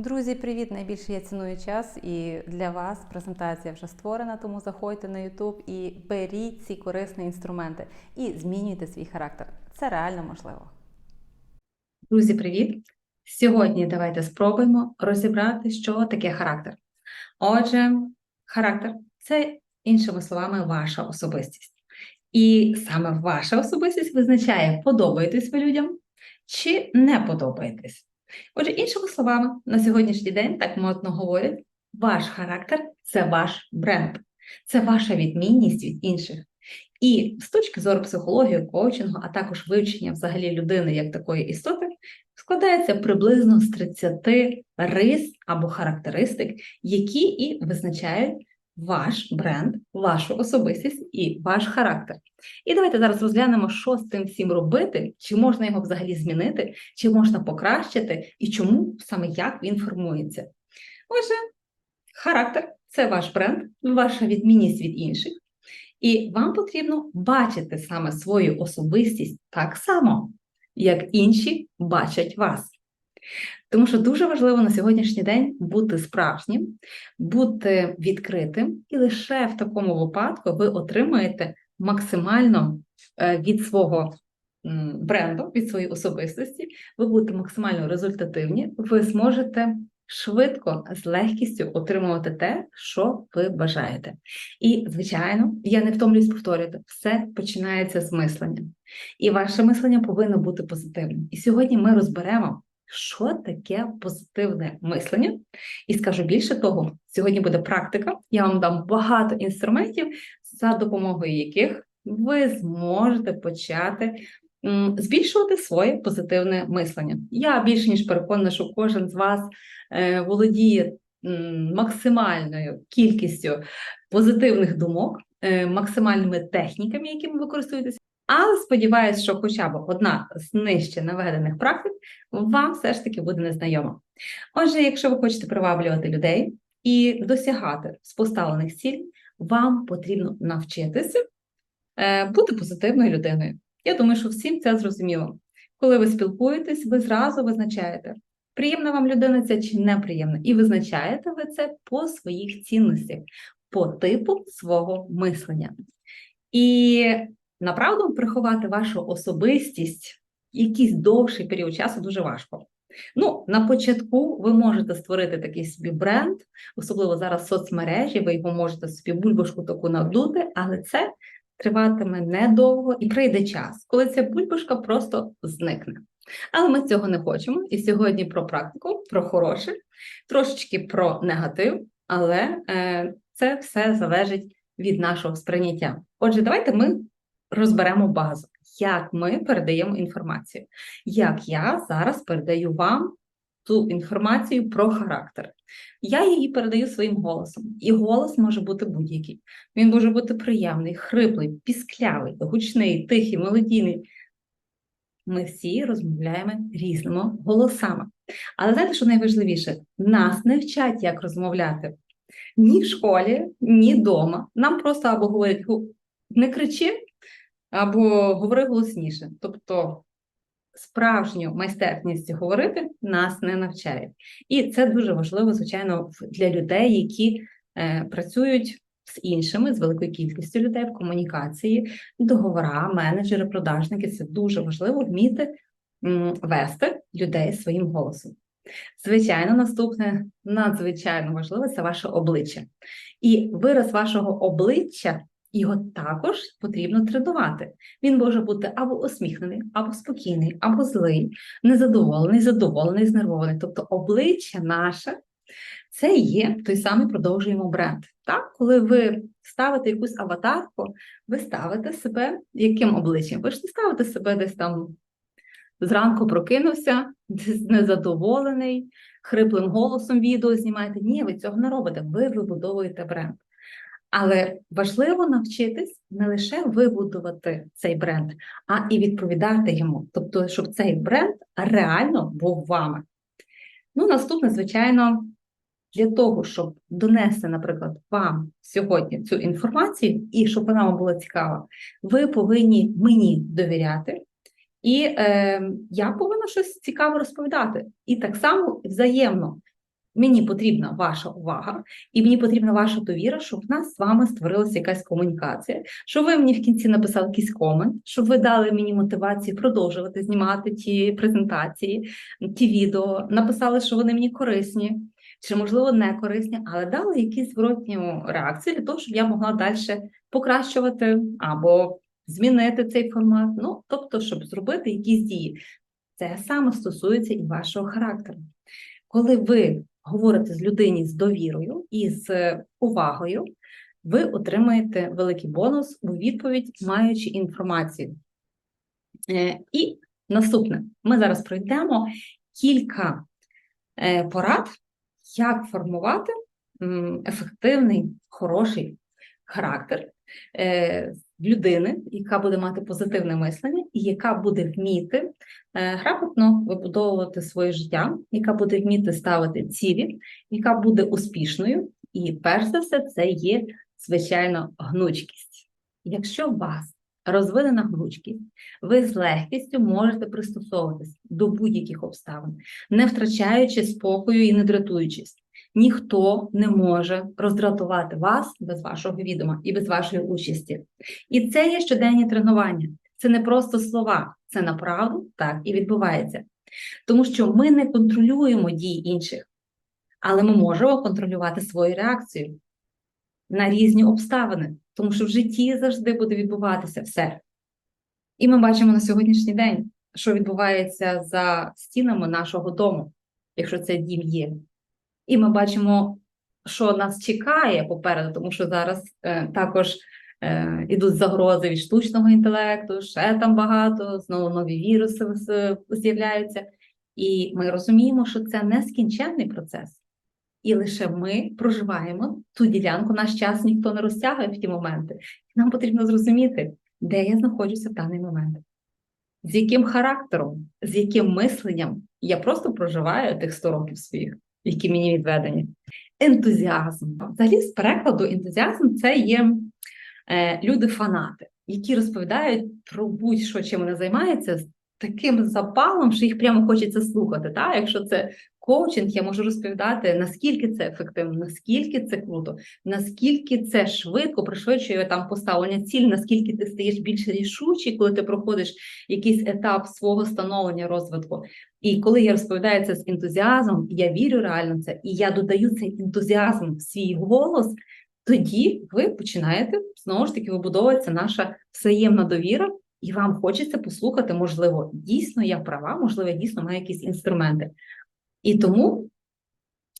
Друзі, привіт! Найбільше я ціную час, і для вас презентація вже створена, тому заходьте на YouTube і беріть ці корисні інструменти і змінюйте свій характер. Це реально можливо. Друзі, привіт! Сьогодні давайте спробуємо розібрати, що таке характер. Отже, характер це, іншими словами, ваша особистість. І саме ваша особистість визначає, подобаєтесь ви людям чи не подобаєтесь. Отже, іншими словами, на сьогоднішній день, так модно говорять, ваш характер це ваш бренд, це ваша відмінність від інших. І з точки зору психології, коучингу, а також вивчення взагалі людини як такої істоти, складається приблизно з 30 рис або характеристик, які і визначають ваш бренд, вашу особистість і ваш характер. І давайте зараз розглянемо, що з цим всім робити, чи можна його взагалі змінити, чи можна покращити, і чому саме як він формується. Отже, характер це ваш бренд, ваша відмінність від інших. І вам потрібно бачити саме свою особистість так само, як інші бачать вас. Тому що дуже важливо на сьогоднішній день бути справжнім, бути відкритим, і лише в такому випадку ви отримаєте максимально е, від свого бренду, від своєї особистості, ви будете максимально результативні, ви зможете швидко, з легкістю отримувати те, що ви бажаєте. І, звичайно, я не втомлююсь повторювати, все починається з мислення. І ваше мислення повинно бути позитивним. І сьогодні ми розберемо. Що таке позитивне мислення? І скажу більше того, сьогодні буде практика. Я вам дам багато інструментів, за допомогою яких ви зможете почати збільшувати своє позитивне мислення. Я більше ніж переконана, що кожен з вас е, володіє максимальною кількістю позитивних думок, е, максимальними техніками, якими ви користуєтеся. Але сподіваюся, що хоча б одна з нижче наведених практик вам все ж таки буде незнайома. Отже, якщо ви хочете приваблювати людей і досягати з поставлених цілей, вам потрібно навчитися е, бути позитивною людиною. Я думаю, що всім це зрозуміло. Коли ви спілкуєтесь, ви зразу визначаєте, приємна вам людина це чи неприємна, і визначаєте ви це по своїх цінностях, по типу свого мислення. І направду приховати вашу особистість якийсь довший період часу дуже важко. Ну, на початку ви можете створити такий собі бренд, особливо зараз соцмережі, ви його можете собі бульбашку таку надути, але це триватиме недовго і прийде час, коли ця бульбашка просто зникне. Але ми цього не хочемо. І сьогодні про практику, про хороше, трошечки про негатив, але е, це все залежить від нашого сприйняття. Отже, давайте ми розберемо базу, як ми передаємо інформацію, як я зараз передаю вам ту інформацію про характер. Я її передаю своїм голосом, і голос може бути будь-який. Він може бути приємний, хриплий, пісклявий, гучний, тихий, мелодійний. Ми всі розмовляємо різними голосами. Але знаєте, що найважливіше? Нас не вчать, як розмовляти ні в школі, ні вдома. Нам просто або говорять не кричи, або говори голосніше. Тобто справжню майстерність говорити нас не навчають. І це дуже важливо, звичайно, для людей, які е, працюють з іншими, з великою кількістю людей в комунікації, договора, менеджери, продажники. Це дуже важливо вміти вести людей своїм голосом. Звичайно, наступне надзвичайно важливе це ваше обличчя. І вираз вашого обличчя його також потрібно тренувати. Він може бути або усміхнений, або спокійний, або злий, незадоволений, задоволений, знервований. Тобто обличчя наше це є той самий продовжуємо бренд. Так? Коли ви ставите якусь аватарку, ви ставите себе яким обличчям? Ви ж не ставите себе десь там зранку прокинувся, десь незадоволений, хриплим голосом відео знімаєте. Ні, ви цього не робите. Ви вибудовуєте бренд. Але важливо навчитись не лише вибудувати цей бренд, а і відповідати йому. Тобто, щоб цей бренд реально був вами. Ну, наступне, звичайно, для того, щоб донести, наприклад, вам сьогодні цю інформацію, і щоб вона вам була цікава, ви повинні мені довіряти. І е, я повинна щось цікаве розповідати. І так само взаємно Мені потрібна ваша увага, і мені потрібна ваша довіра, щоб в нас з вами створилася якась комунікація, щоб ви мені в кінці написали якийсь комент, щоб ви дали мені мотивацію продовжувати знімати ті презентації, ті відео, написали, що вони мені корисні, чи можливо не корисні, але дали якісь зворотню реакцію для того, щоб я могла далі покращувати або змінити цей формат. Ну, тобто, щоб зробити якісь дії. Це саме стосується і вашого характеру. Коли ви говорите з людині з довірою і з увагою, ви отримаєте великий бонус у відповідь, маючи інформацію. Е, І наступне, ми зараз пройдемо кілька е, порад, як формувати ефективний, хороший характер е, людини, яка буде мати позитивне мислення, і яка буде вміти е, грамотно вибудовувати своє життя, яка буде вміти ставити цілі, яка буде успішною. І перш за все, це є звичайно гнучкість. Якщо вас розвинена гнучкість, ви з легкістю можете пристосовуватись до будь-яких обставин, не втрачаючи спокою і не дратуючись. Ніхто не може роздратувати вас без вашого відома і без вашої участі. І це є щоденні тренування. Це не просто слова, це направду так і відбувається. Тому що ми не контролюємо дії інших, але ми можемо контролювати свою реакцію на різні обставини, тому що в житті завжди буде відбуватися все. І ми бачимо на сьогоднішній день, що відбувається за стінами нашого дому, якщо це дім є. І ми бачимо, що нас чекає попереду, тому що зараз е, також е, ідуть загрози від штучного інтелекту, ще там багато, знову нові віруси з'являються. І ми розуміємо, що це нескінченний процес. І лише ми проживаємо ту ділянку, наш час ніхто не розтягує в ті моменти. Нам потрібно зрозуміти, де я знаходжуся в даний момент, з яким характером, з яким мисленням я просто проживаю тих 100 років своїх, які мені відведені. Ентузіазм. Взагалі, з перекладу ентузіазм це є е, люди-фанати, які розповідають про будь-що, чим вони займаються, таким запалом, що їх прямо хочеться слухати. Та? Якщо це коучинг, я можу розповідати, наскільки це ефективно, наскільки це круто, наскільки це швидко пришвидшує там поставлення цілі, наскільки ти стаєш більш рішучий, коли ти проходиш якийсь етап свого становлення розвитку. І коли я розповідаю це з ентузіазмом, я вірю реально це, і я додаю цей ентузіазм в свій голос, тоді ви починаєте знову ж таки вибудовується наша взаємна довіра, і вам хочеться послухати, можливо, дійсно я права, можливо, я дійсно маю якісь інструменти. І тому,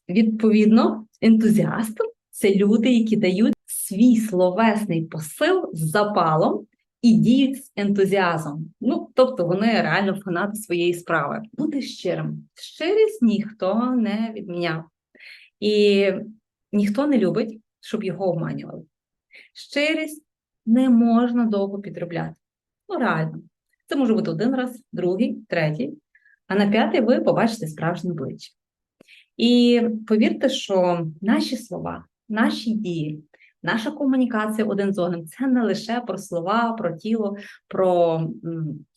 відповідно, ентузіасти це люди, які дають свій словесний посил з запалом і діють з ентузіазмом. Ну, тобто вони реально фанати своєї справи. Бути щирим. Щирість ніхто не відміняв. І ніхто не любить, щоб його обманювали. Щирість не можна довго підробляти. Ну, реально. Це може бути один раз, другий, третій, а на п'ятий ви побачите справжнє обличчя. І повірте, що наші слова, наші дії, наша комунікація один з одним це не лише про слова, про тіло, про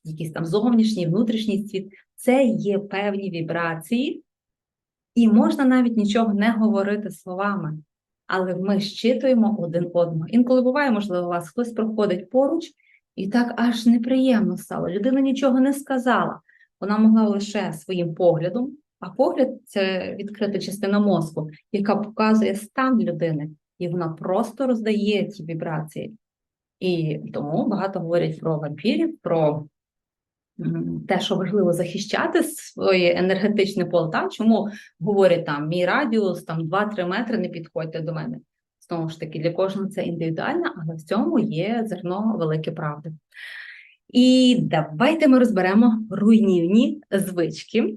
якийсь там зовнішній, внутрішній світ, це є певні вібрації, і можна навіть нічого не говорити словами, але ми щитуємо один одного. Інколи буває, можливо, у вас хтось проходить поруч, і так аж неприємно стало. Людина нічого не сказала. Вона могла лише своїм поглядом, а погляд це відкрита частина мозку, яка показує стан людини, і вона просто роздає ті вібрації. І тому багато говорять про вампірів, про те, що важливо захищати своє енергетичне поле. Та? Чому говорять там мій радіус, там 2-3 метри, не підходьте до мене. Знову ж таки, для кожного це індивідуально, але в цьому є зерно велике правди. І давайте ми розберемо руйнівні звички,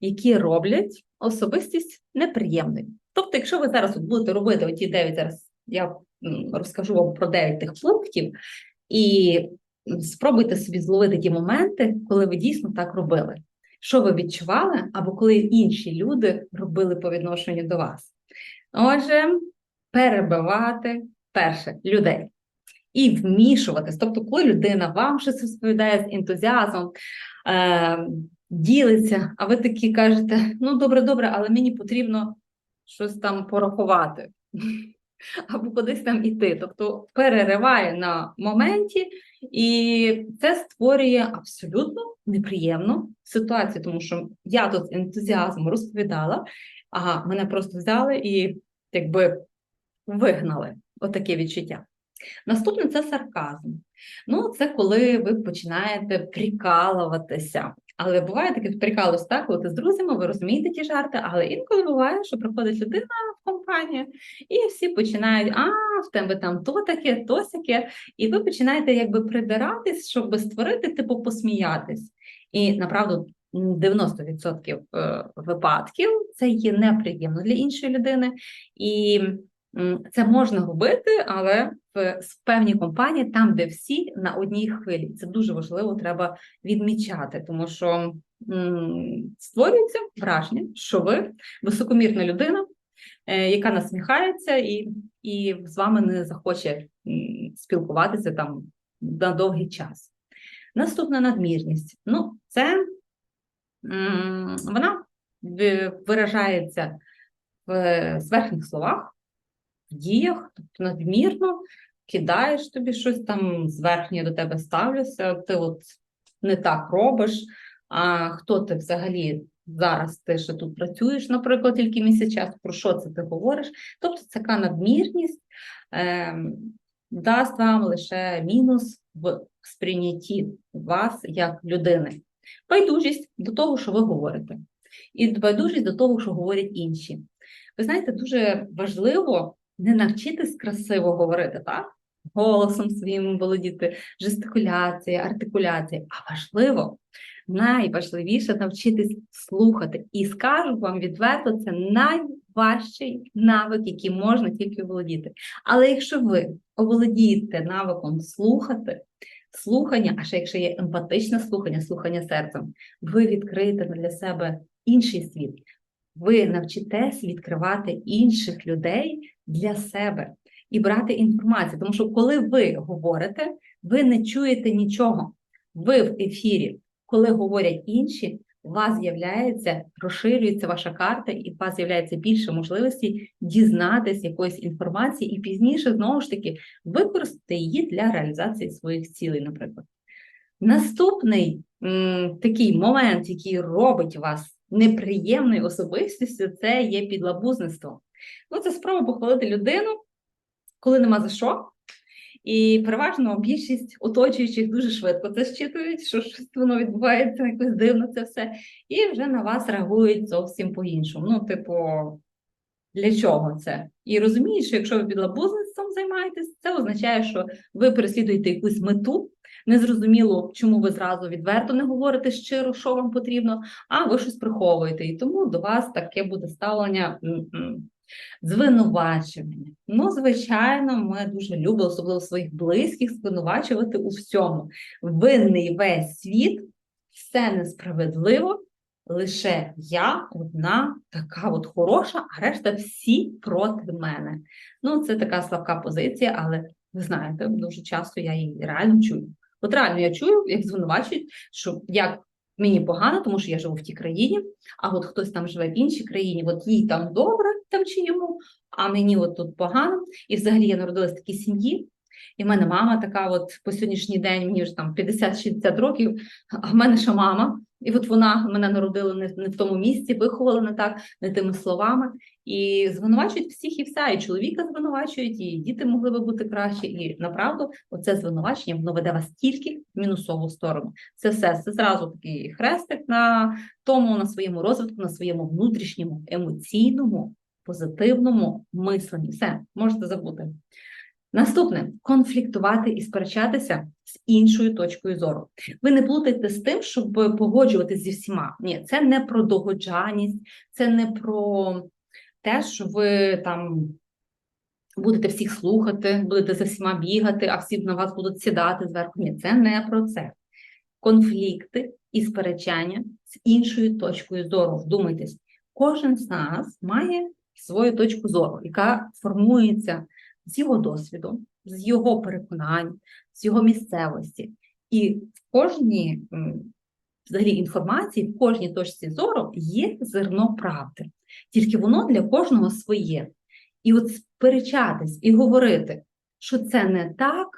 які роблять особистість неприємною. Тобто, якщо ви зараз будете робити оті 9, зараз я розкажу вам про 9 тих пунктів, і спробуйте собі зловити ті моменти, коли ви дійсно так робили. Що ви відчували, або коли інші люди робили по відношенню до вас. Отже, перебивати перше людей і вмішуватись. Тобто, коли людина вам щось розповідає з ентузіазмом, е, ділиться, а ви такі кажете: ну добре, добре, але мені потрібно щось там порахувати або кудись там іти. Тобто перериває на моменті, і це створює абсолютно неприємну ситуацію, тому що я тут з ентузіазмом розповідала, а мене просто взяли і якби вигнали. Отаке відчуття. Наступне це сарказм. Ну, це коли ви починаєте прикалуватися. Але буває таке прикалус, так, коли ти з друзями, ви розумієте ті жарти, але інколи буває, що приходить людина в компанію, і всі починають: а, в тебе там то таке, то сяке, і ви починаєте якби придиратись, щоб створити, типу, посміятись. І направду 90% е, випадків це є неприємно для іншої людини. І це можна робити, але в певній компанії, там, де всі на одній хвилі. Це дуже важливо, треба відмічати, тому що створюється враження, що ви високомірна людина, е, яка насміхається і, і з вами не захоче спілкуватися там на довгий час. Наступна надмірність. Ну, це вона ви- виражається в зверхніх словах, в діях, тобто надмірно кидаєш тобі щось там зверхнє до тебе ставлюся, ти от не так робиш. А хто ти взагалі зараз ти ще тут працюєш, наприклад, тільки місяць часу, про що це ти говориш? Тобто така надмірність е, дасть вам лише мінус в сприйнятті вас як людини. Байдужість до того, що ви говорите, і байдужість до того, що говорять інші. Ви знаєте, дуже важливо не навчитись красиво говорити, так? Голосом своїм володіти, жестикуляція, артикуляція. А важливо, найважливіше навчитись слухати. І скажу вам відверто, це найважчий навик, який можна тільки володіти. Але якщо ви оволодієте навиком слухати, слухання, а ще якщо є емпатичне слухання, слухання серцем, ви відкриєте для себе інший світ. Ви навчитесь відкривати інших людей для себе і брати інформацію. Тому що коли ви говорите, ви не чуєте нічого. Ви в ефірі, коли говорять інші, у вас з'являється, розширюється ваша карта, і у вас з'являється більше можливості дізнатись якоїсь інформації, і пізніше знову ж таки використати її для реалізації своїх цілей, наприклад. Наступний м, такий момент, який робить вас неприємною особистістю, це є підлабузництво. Ну, це спроба похвалити людину, коли нема за що. І переважно більшість оточуючих дуже швидко це щитують, що щось воно відбувається, якось дивно це все, і вже на вас реагують зовсім по-іншому. Ну, типу, для чого це? І розуміють, що якщо ви підлабузництвом займаєтесь, це означає, що ви переслідуєте якусь мету. Незрозуміло, чому ви зразу відверто не говорите щиро, що вам потрібно, а ви щось приховуєте. І тому до вас таке буде ставлення м-м, звинувачення. Ну, звичайно, ми дуже любимо, особливо своїх близьких, звинувачувати у всьому. Винний весь світ, все несправедливо. Лише я одна така от хороша, а решта всі проти мене. Ну, це така слабка позиція, але ви знаєте, дуже часто я її реально чую. От реально я чую, як звинувачують, що як мені погано, тому що я живу в тій країні, а от хтось там живе в іншій країні, от їй там добре, там чи йому, а мені от тут погано. І взагалі я народилась в такій сім'ї. І в мене мама така, от по сьогоднішній день, мені ж там 50-60 років, а в мене ще мама. І от вона мене народила не, не в тому місці, виховала не так, не тими словами. І звинувачують всіх і все. І чоловіка звинувачують, і діти могли би бути краще. І направду, оце звинувачення воно веде вас тільки в мінусову сторону. Це все це зразу такий хрестик на тому, на своєму розвитку, на своєму внутрішньому, емоційному, позитивному мисленні. Все, можете забути. Наступне конфліктувати і сперечатися з іншою точкою зору. Ви не плутайте з тим, щоб погоджуватися зі всіма. Ні, це не про догоджаність, це не про те, що ви там будете всіх слухати, будете за всіма бігати, а всі на вас будуть сідати зверху. Ні, це не про це. Конфлікти і сперечання з іншою точкою зору. Вдумайтесь, кожен з нас має свою точку зору, яка формується з його досвіду, з його переконань, з його місцевості. І в кожній взагалі інформації, в кожній точці зору є зерно правди. Тільки воно для кожного своє. І от сперечатись і говорити, що це не так,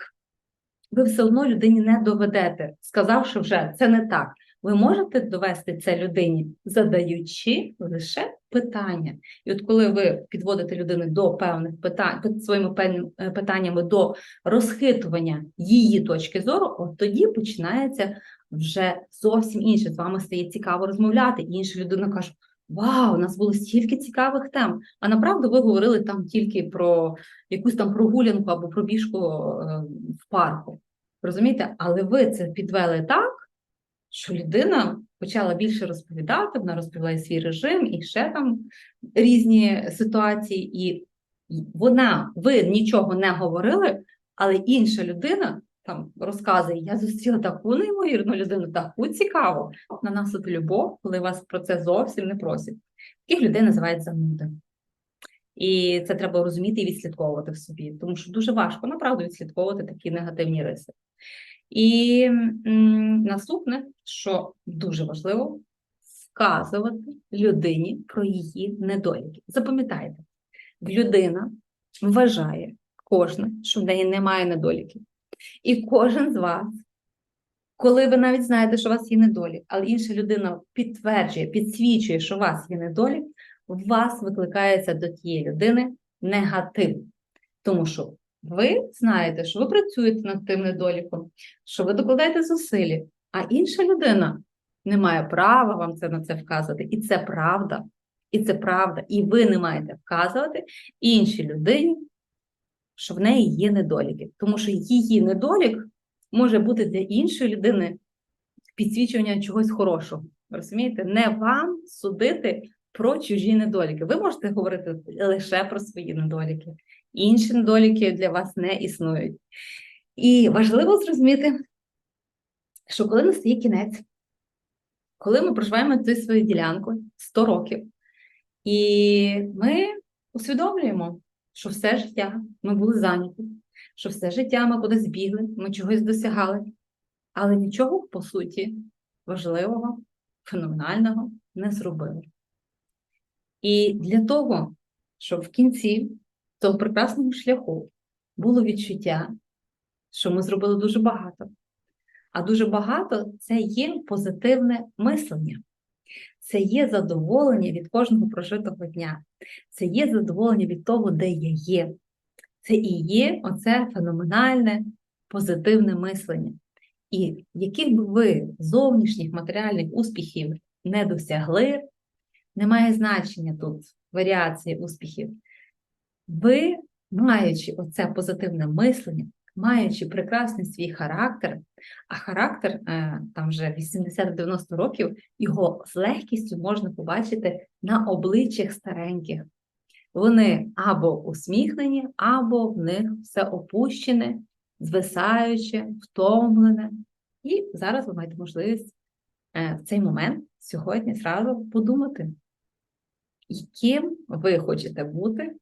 ви все одно людині не доведете, сказавши вже це не так. Ви можете довести це людині, задаючи лише питання. І от коли ви підводите людину до певних питань, своїми е, питаннями до розхитування її точки зору, от тоді починається вже зовсім інше. З вами стає цікаво розмовляти. І інша людина каже: Вау, у нас було стільки цікавих тем. А направду ви говорили там тільки про якусь там прогулянку або пробіжку е, в парку. Розумієте? Але ви це підвели так, що людина почала більше розповідати, вона розповіла і свій режим, і ще там різні ситуації, і вона, ви нічого не говорили, але інша людина там розказує: я зустріла таку неймовірну людину, таку цікаву. На нас от любов, коли вас про це зовсім не просять. Таких людей називають зануди. І це треба розуміти і відслідковувати в собі, тому що дуже важко направду відслідковувати такі негативні риси. І м, наступне, що дуже важливо, вказувати людині про її недоліки. Запам'ятайте, людина вважає кожна, що в неї немає недоліків. І кожен з вас, коли ви навіть знаєте, що у вас є недолік, але інша людина підтверджує, підсвічує, що у вас є недолік, в вас викликається до тієї людини негатив. Тому що ви знаєте, що ви працюєте над тим недоліком, що ви докладаєте зусилля, а інша людина не має права вам це на це вказувати. І це правда. І це правда. І ви не маєте вказувати іншій людині, що в неї є недоліки. Тому що її недолік може бути для іншої людини підсвічування чогось хорошого. Розумієте? Не вам судити про чужі недоліки. Ви можете говорити лише про свої недоліки. Інші недоліки для вас не існують. І важливо зрозуміти, що коли настає кінець, коли ми проживаємо цю свою ділянку 100 років, і ми усвідомлюємо, що все життя ми були зайняті, що все життя ми кудись бігли, ми чогось досягали, але нічого, по суті, важливого, феноменального не зробили. І для того, щоб в кінці того прекрасного шляху було відчуття, що ми зробили дуже багато. А дуже багато це є позитивне мислення, це є задоволення від кожного прожитого дня, це є задоволення від того, де я є. Це і є оце феноменальне позитивне мислення. І яких би ви зовнішніх матеріальних успіхів не досягли, немає значення тут варіації успіхів. Ви, маючи оце позитивне мислення, маючи прекрасний свій характер, а характер е, там вже 80-90 років, його з легкістю можна побачити на обличчях стареньких. Вони або усміхнені, або в них все опущене, звисаюче, втомлене. І зараз ви маєте можливість е, в цей момент сьогодні зразу подумати, яким ви хочете бути,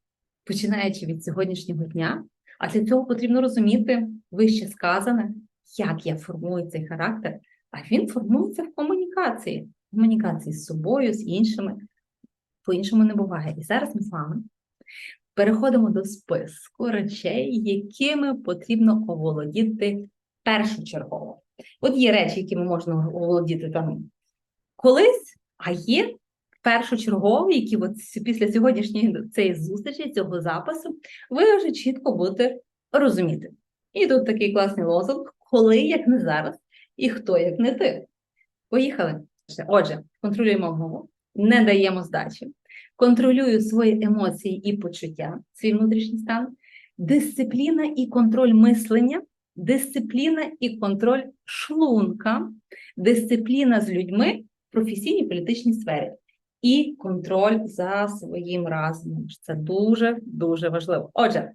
починаючи від сьогоднішнього дня. А для цього потрібно розуміти вище сказане, як я формую цей характер, а він формується в комунікації, в комунікації з собою, з іншими. По-іншому не буває. І зараз ми з вами переходимо до списку речей, якими потрібно оволодіти першочергово. От є речі, якими можна оволодіти там колись, а є першочергові, які от після сьогоднішньої цієї зустрічі, цього запису, ви вже чітко будете розуміти. І тут такий класний лозунг: коли як не зараз, і хто як не ти. Поїхали. Отже, контролюємо мову, не даємо здачі, контролюю свої емоції і почуття, свій внутрішній стан, дисципліна і контроль мислення, дисципліна і контроль шлунка, дисципліна з людьми в професійній політичній сфері. І контроль за своїм разумом. Це дуже дуже важливо. Отже,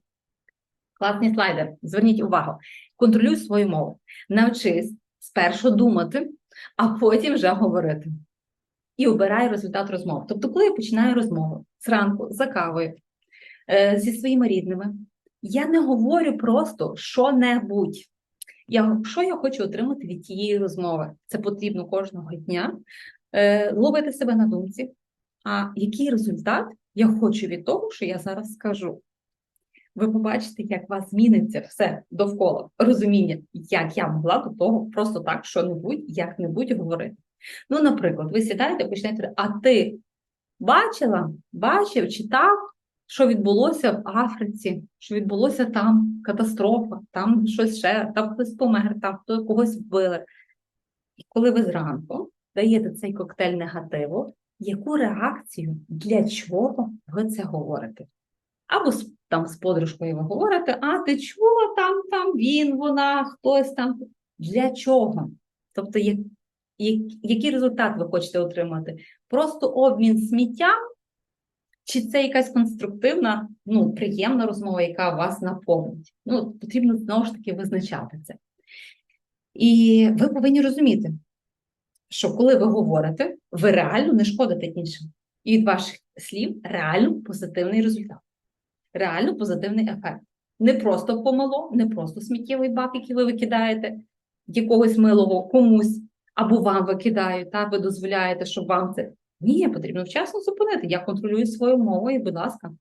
класний слайдер. Зверніть увагу. Контролюй свою мову. Навчись спершу думати, а потім вже говорити. І обирай результат розмов. Тобто, коли я починаю розмову зранку за кавою е, зі своїми рідними, я не говорю просто що-небудь. Я, що я хочу отримати від тієї розмови? Це потрібно кожного дня. Е, ловити себе на думці, а який результат я хочу від того, що я зараз скажу. Ви побачите, як у вас зміниться все довкола розуміння, як я могла до того просто так що-небудь, як-небудь говорити. Ну, наприклад, ви сідаєте, почнете, а ти бачила, бачив, читав, що відбулося в Африці, що відбулося там катастрофа, там щось ще, там хтось помер, там хто когось вбили. І коли ви зранку даєте цей коктейль негативу, яку реакцію, для чого ви це говорите? Або там з подружкою ви говорите, а ти чула там, там він, вона, хтось там. Для чого? Тобто, як, як, який результат ви хочете отримати? Просто обмін сміттям, чи це якась конструктивна, ну, приємна розмова, яка вас наповнить? Ну, потрібно знову ж таки визначати це. І ви повинні розуміти, що коли ви говорите, ви реально не шкодите іншим. І від ваших слів реально позитивний результат, реально позитивний ефект. Не просто помило, не просто сміттєвий бак, який ви викидаєте, якогось милого комусь або вам викидають, та ви дозволяєте, щоб вам це. Ні, потрібно вчасно зупинити. Я контролюю свою мову, і, будь ласка,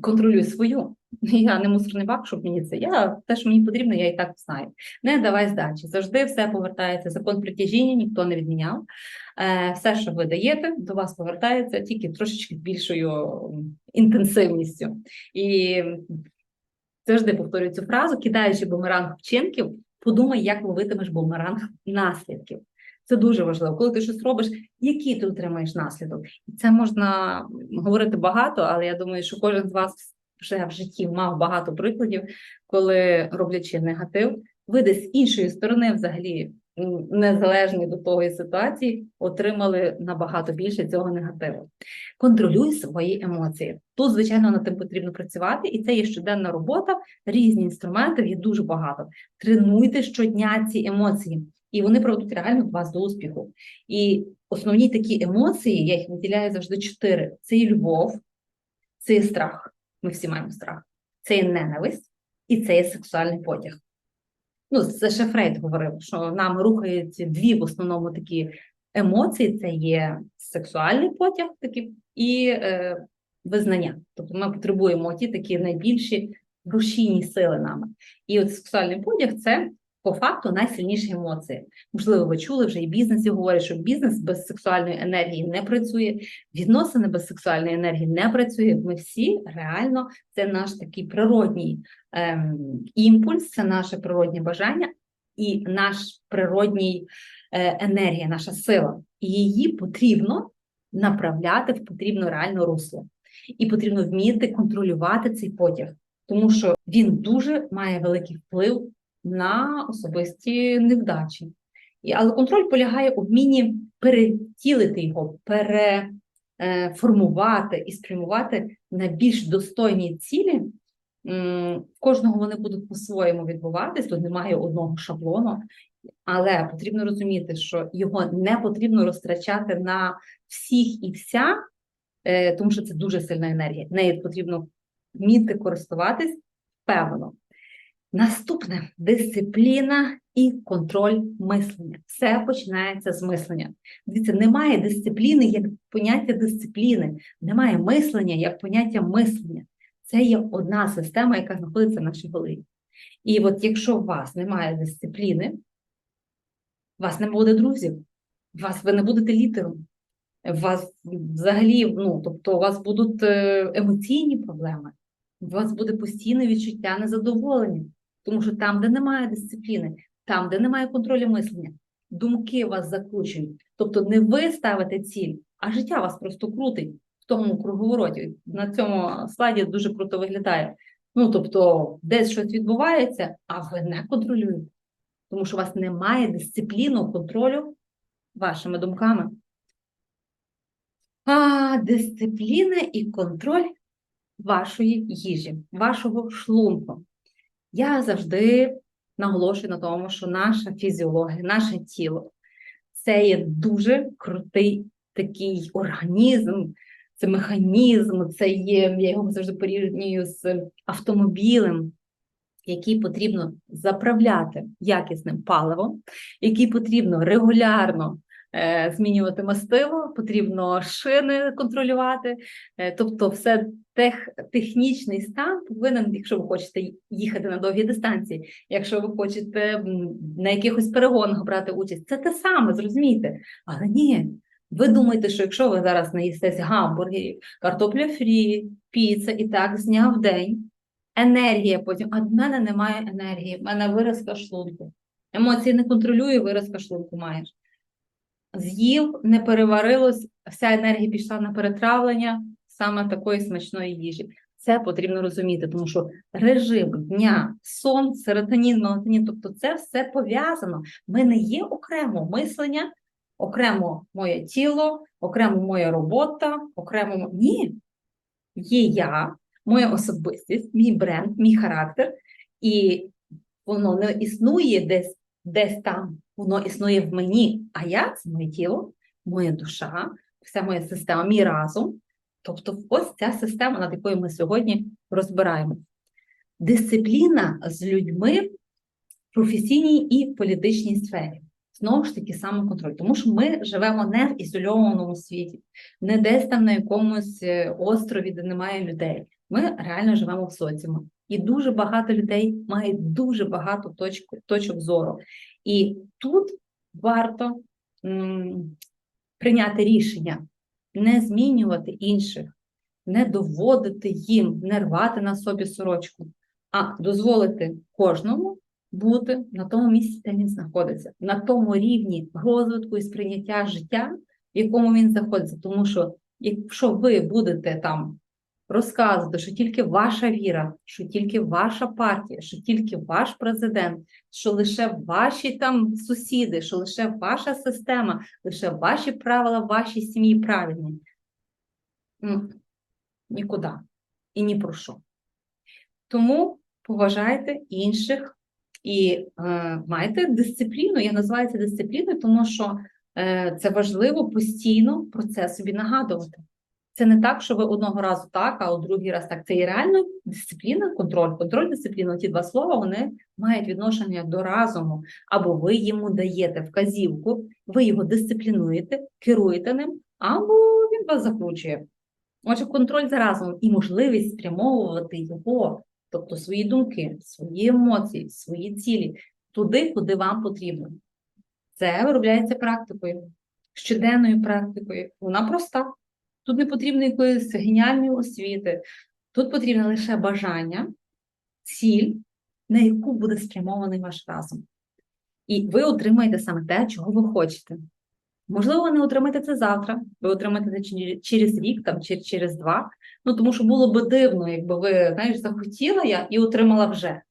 контролюй свою. Я не мусорний бак, щоб мені це. Я те, що мені потрібно, я і так знаю. Не давай здачі. Завжди все повертається. Закон притяжіння ніхто не відміняв. Е, Все, що ви даєте, до вас повертається тільки трошечки більшою інтенсивністю. І завжди повторюю цю фразу, кидаючи бумеранг вчинків, подумай, як ловитимеш бумеранг наслідків. Це дуже важливо. Коли ти щось робиш, який ти отримаєш наслідок? І це можна говорити багато, але я думаю, що кожен з вас вже в житті мав багато прикладів, коли роблячи негатив, ви десь з іншої сторони, взагалі незалежно до того ситуації, отримали набагато більше цього негативу. Контролюй свої емоції. Тут, звичайно, над тим потрібно працювати, і це є щоденна робота, різні інструменти, їх дуже багато. Тренуйте щодня ці емоції, і вони приведуть реально вас до успіху. І основні такі емоції, я їх виділяю завжди чотири: це і любов, це і страх. Ми всі маємо страх, це і ненависть, і це є сексуальний потяг. Ну, це ще Фрейд говорив, що нам рухаються дві в основному такі емоції: це є сексуальний потяг такий, і е, визнання. Тобто ми потребуємо ті такі найбільші рушійні сили нами. І от сексуальний потяг це по факту найсильніші емоції. Можливо, ви чули вже і бізнесі говорять, що бізнес без сексуальної енергії не працює, відносини без сексуальної енергії не працює. Ми всі реально це наш такий природній ем, імпульс, це наше природнє бажання і наш природній е, енергія, наша сила. І її потрібно направляти в потрібну реальну русло. І потрібно вміти контролювати цей потяг, тому що він дуже має великий вплив на особисті невдачі. Але контроль полягає у вмінні перетілити його, переформувати і спрямувати на більш достойні цілі. Кожного вони будуть по-своєму відбуватись, тут немає одного шаблону, але потрібно розуміти, що його не потрібно розтрачати на всіх і вся, е, тому що це дуже сильна енергія. Нею потрібно вміти користуватись впевнено. Наступне дисципліна і контроль мислення. Все починається з мислення. Дивіться, немає дисципліни як поняття дисципліни, немає мислення як поняття мислення. Це є одна система, яка знаходиться в нашій голові. І от якщо у вас немає дисципліни, у вас не буде друзів, вас ви не будете лідером. У вас взагалі, ну тобто, у вас будуть е, емоційні проблеми, у вас буде постійне відчуття незадоволення. Тому що там, де немає дисципліни, там, де немає контролю мислення, думки вас закручують. Тобто не ви ставите ціль, а життя вас просто крутить в тому круговороті. На цьому слайді дуже круто виглядає. Ну, тобто, десь щось відбувається, а ви не контролюєте. Тому що у вас немає дисципліну контролю вашими думками. А дисципліна і контроль вашої їжі, вашого шлунку. Я завжди наголошую на тому, що наша фізіологія, наше тіло це є дуже крутий такий організм, це механізм, це є, я його завжди порівнюю з автомобілем, який потрібно заправляти якісним паливом, який потрібно регулярно змінювати мастило, потрібно шини контролювати. Е, тобто, все тех, технічний стан повинен, якщо ви хочете їхати на довгі дистанції, якщо ви хочете на якихось перегонах брати участь, це те саме, зрозумійте. Але ні, ви думаєте, що якщо ви зараз наїстесь гамбургерів, картопля фрі, піца і так з дня в день, енергія потім, а в мене немає енергії, в мене виразка шлунку. Емоції не контролює, виразка шлунку маєш. З'їв, не переварилось, вся енергія пішла на перетравлення саме такої смачної їжі. Це потрібно розуміти, тому що режим дня, сон, серотонін, мелатонін, тобто це все пов'язано. Ми не є окремо мислення, окремо моє тіло, окремо моя робота, окремо мо- ні. Є я, моя особистість, мій бренд, мій характер, і воно не існує десь, десь там, воно існує в мені. А я це моє тіло, моя душа, вся моя система, мій разум. Тобто, ось ця система, над якою ми сьогодні розбираємо. Дисципліна з людьми в професійній і політичній сфері. Знову ж таки, самоконтроль, тому що ми живемо не в ізольованому світі, не десь там на якомусь е, острові, де немає людей. Ми реально живемо в соціумі. І дуже багато людей мають дуже багато точок, точок зору. І тут варто м, прийняти рішення не змінювати інших, не доводити їм, не рвати на собі сорочку, а дозволити кожному бути на тому місці, де він знаходиться, на тому рівні розвитку і сприйняття життя, в якому він знаходиться. Тому що якщо ви будете там розказувати, що тільки ваша віра, що тільки ваша партія, що тільки ваш президент, що лише ваші там сусіди, що лише ваша система, лише ваші правила в вашій сім'ї правильні. Нікуди і ні про що. Тому поважайте інших і е, майте дисципліну. Я називаю це дисципліною, тому що е, це важливо постійно про це собі нагадувати. Це не так, що ви одного разу так, а у другий раз так. Це і реально дисципліна, контроль. Контроль, дисципліна. Ті два слова вони мають відношення до разуму. Або ви йому даєте вказівку, ви його дисциплінуєте, керуєте ним, або він вас закручує. Отже, контроль за разумом і можливість спрямовувати його, тобто свої думки, свої емоції, свої цілі туди, куди вам потрібно. Це виробляється практикою, щоденною практикою. Вона проста. Тут не потрібно якоїсь геніальної освіти, тут потрібне лише бажання, ціль, на яку буде спрямований ваш разум. І ви отримаєте саме те, чого ви хочете. Можливо, ви не отримаєте це завтра, ви отримаєте це через рік там, чи через два. Ну, тому що було би дивно, якби ви знаєш, захотіла я і отримала вже.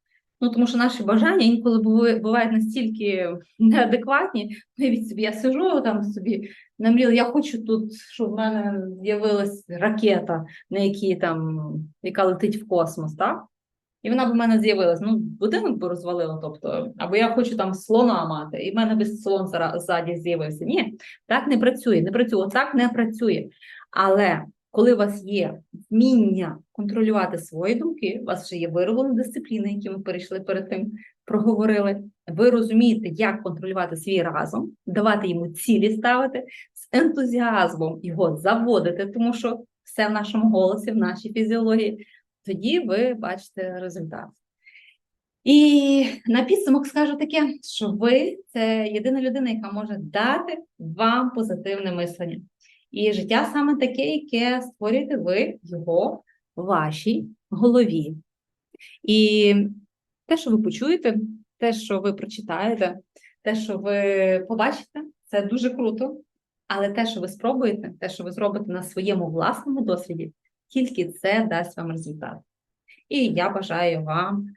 Ну, тому що наші бажання інколи бувають настільки неадекватні. Уявіть собі, я сижу там собі, намріла, я хочу тут, щоб в мене з'явилась ракета, на якій там, яка летить в космос, так? І вона б в мене з'явилась. Ну, будинок би розвалило, тобто, або я хочу там слона мати, і в мене би слон ззаді з'явився. Ні, так не працює, не працює, отак не працює. Але коли у вас є вміння контролювати свої думки, у вас вже є вироблена дисципліна, які ми перейшли перед тим, проговорили. Ви розумієте, як контролювати свій разум, давати йому цілі ставити, з ентузіазмом його заводити, тому що все в нашому голосі, в нашій фізіології, тоді ви бачите результат. І на підсумок скажу таке, що ви це єдина людина, яка може дати вам позитивне мислення. І життя саме таке, яке створюєте ви його в вашій голові. І те, що ви почуєте, те, що ви прочитаєте, те, що ви побачите, це дуже круто. Але те, що ви спробуєте, те, що ви зробите на своєму власному досвіді, тільки це дасть вам результат. І я бажаю вам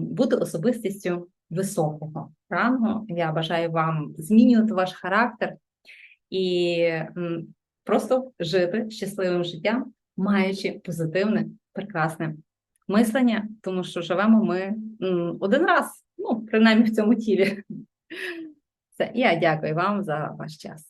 бути особистістю високого рангу. Я бажаю вам змінювати ваш характер і просто жити щасливим життям, маючи позитивне, прекрасне мислення, тому що живемо ми один раз, ну, принаймні в цьому тілі. Все, я дякую вам за ваш час.